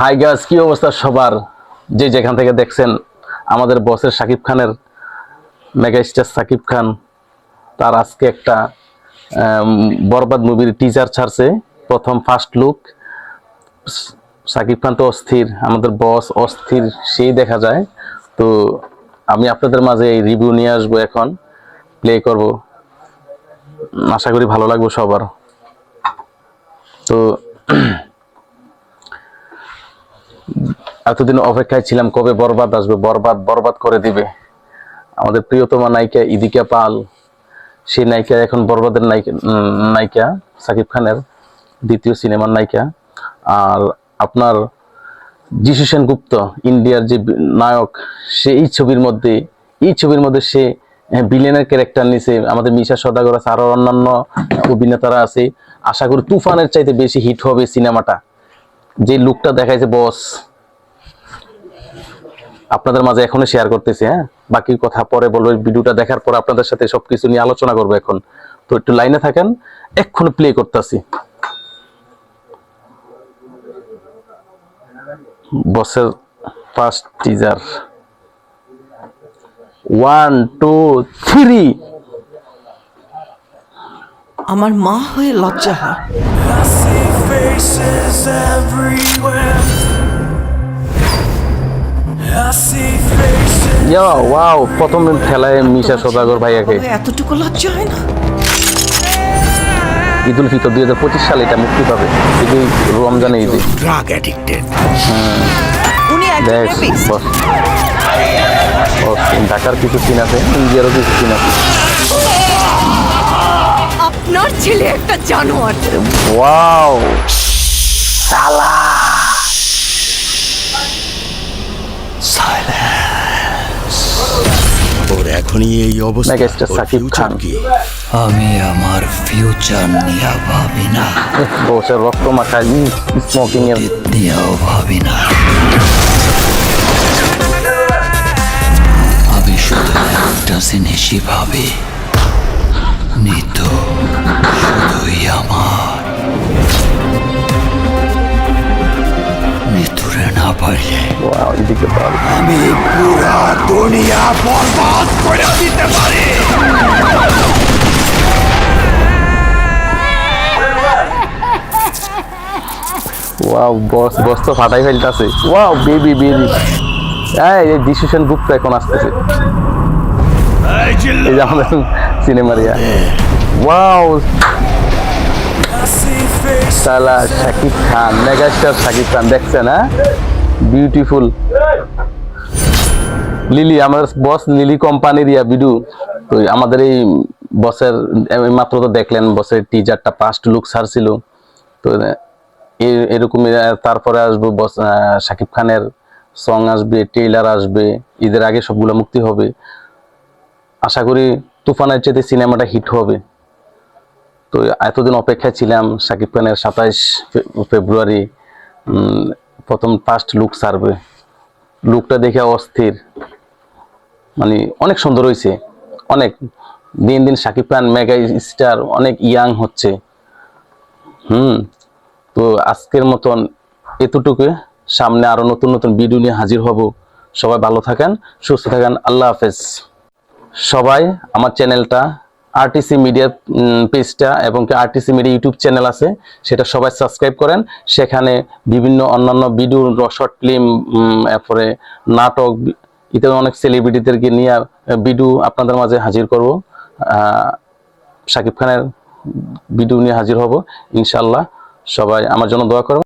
High গাছ কি অবস্থা সবার? যে যেখান থেকে দেখছেন, আমাদের বসের সাকিব খানের মেগা স্টার সাকিব খান, তার আজকে একটা বরবাদ মুভির টিজার ছাড়ছে, প্রথম ফার্স্ট লুক সাকিব খান তো অস্থির, আমাদের বস অস্থির, সেই দেখা যায়। তো আমি আপনাদের মাঝে এই রিভিউ নিয়ে আসব এখন প্লে করব। আশা করি ভালো লাগবে সবার। তো এতদিন অপেক্ষায় ছিলাম, কবে বরবাদ আসবে? বরবাদ বরবাদ করে দিবে। আমাদের প্রিয়তমা নায়িকা ইদিকা পাল, সেই নায়িকা এখন বরবাদের নায়িকা নায়িকা, সাকিব খানের দ্বিতীয় সিনেমার নায়িকা। আর আপনার যিশু সেনগুপ্ত, ইন্ডিয়ার যে নায়ক, সে এই ছবির মধ্যে, এই ছবির মধ্যে সে বিলেনের ক্যারেক্টার নিছে। আমাদের মিশা সদাগর আছে, আরও অন্যান্য অভিনেতারা আছে। আশা করি তুফানের চাইতে বেশি হিট হবে সিনেমাটা। যে লুকটা দেখাইছে বস আপনাদের মাঝে এখনও শেয়ার করতেছি হ্যাঁ? বাকি কথা পরে বলব এই ভিডিওটা দেখার পর আপনাদের সাথে সবকিছু নিয়ে আলোচনা করব এখন। তো একটু লাইনে থাকেন এক্ষুনি প্লে করতেছি। বসের first teaser one two three আমার মা হয়ে লজ্জা হয়। Faces. ওয়াও প্রথম খেলায় মিশা সদাগর ভাইয়াকে। এতটুকু লজ্জা হয় না? ঈদুল ফিতর দুই হাজার পঁচিশ সালে এটা মুক্তি পাবে। ঈদুল রমজানে ঈদে। Drug addicted. উনি দেখ। বস। ঢাকার কিছু সিন আছে ইন্ডিয়ারও কিছু সিন আছে। আপনার ছেলে একটা জানোয়ার। ওয়াও ওর এখনই এই অবস্থা মেগাস্টার ওর সাকিব future খান। কি আমি আমার ফিউচার নিয়ে ভাবি না বসের রক্ত মাখা স্মোকিং এর নিয়েও ভাবি না আমি শুধু একটা জিনিসই ভাবি না পারলে আমি পুরা দুনিয়া বরবাদ করে দিতে পারি। ওয়াও বস বস তো ফাটাই ফেলতেছে। ওয়াও বেবি বেবি এই ডিসিশন গুপ্ত এখন আসতেছে। এই যে আমাদের সিনেমারিয়া ওয়াও. সালা শাকিব খান মেগাস্টার শাকিব খান দেখছেন হ্যাঁ? বিউটিফুল লিলি আমার বস লিলি কোম্পানির ইয়া বিডু তো আমাদের এই বসের মাত্র তো দেখলেন বসের টিজারটা ফার্স্ট লুক ছাড়ছিল তো এরকমই তারপরে আসবে বস শাকিব খানের সং আসবে ট্রেইলার আসবে, ঈদের আগে সবগুলো মুক্তি হবে। আশা করি তুফানের চেয়ে সিনেমাটা হিট হবে। তো এতদিন অপেক্ষায় ছিলাম শাকিব খানের সাতাইশ ফেব্রুয়ারি প্রথম ফার্স্ট লুক সার্ভে লুকটা দেখে অস্থির। মানে অনেক সুন্দর হয়েছে অনেক। দিন দিন শাকিব খান মেগা স্টার অনেক ইয়াং হচ্ছে। হুম। তো আজকের মতন এতটুকু। সামনে আরও নতুন নতুন ভিডিও নিয়ে হাজির হব। সবাই ভালো থাকেন, সুস্থ থাকেন। আল্লাহ হাফেজ। সবাই, আমার চ্যানেলটা আরটিসি মিডিয়া পেজটা এবং কি আরটিসি মিডিয়া ইউটিউব চ্যানেল আছে, সেটা সবাই সাবস্ক্রাইব করেন। সেখানে বিভিন্ন অন্যান্য ভিডিও, শর্ট ফিল্ম এরপরে নাটক, ইত্যাদি অনেক সেলিব্রিটিদেরকে নিয়ে ভিডিও আপনাদের মাঝে হাজির করব। শাকিব খানের ভিডিও নিয়ে হাজির হব ইনশাল্লাহ সবাই আমার জন্য দোয়া করবেন।